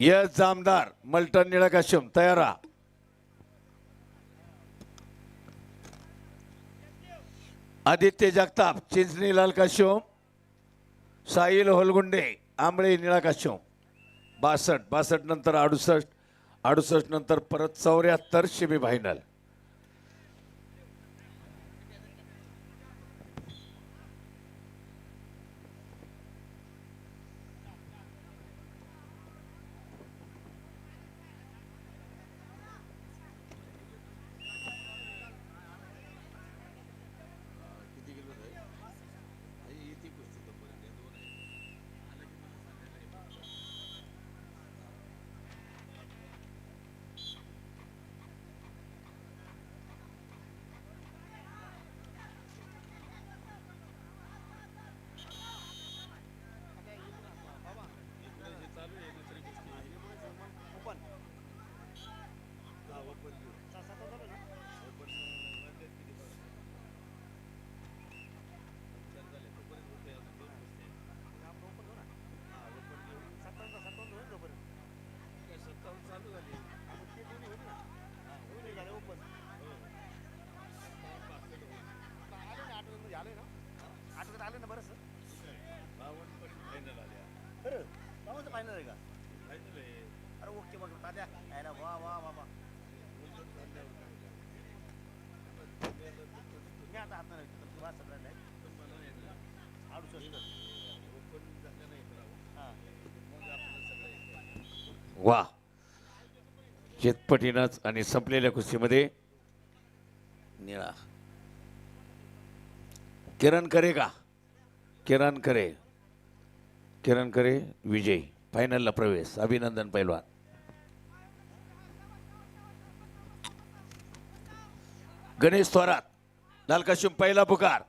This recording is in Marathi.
यस जामदार. मल्टन निळा काश्यम तयार राहा. आदित्य जगताप चिंचणी लाल काश्यम साहिल होलगुंडे आंबळे निळा काश्यम बासष्ट. बासष्ट नंतर अडुसष्ट. अडुसष्ट नंतर परत चौऱ्याहत्तर शिबी फायनल आठवड्यात आले. ना बरं सर खरं बावनचं फायनल आहे. का अरे ओके बघ तात्या यायला वा वा वा वा मी आता हात नाही? तू वाच वा. शेतपटीनंच आणि संपलेल्या कुस्तीमध्ये निळा. किरण करे का? किरण करे किरण करे विजय. फायनलला प्रवेश. अभिनंदन पैलवान. गणेश थोरात. लालकाशिम पहिला पुकार.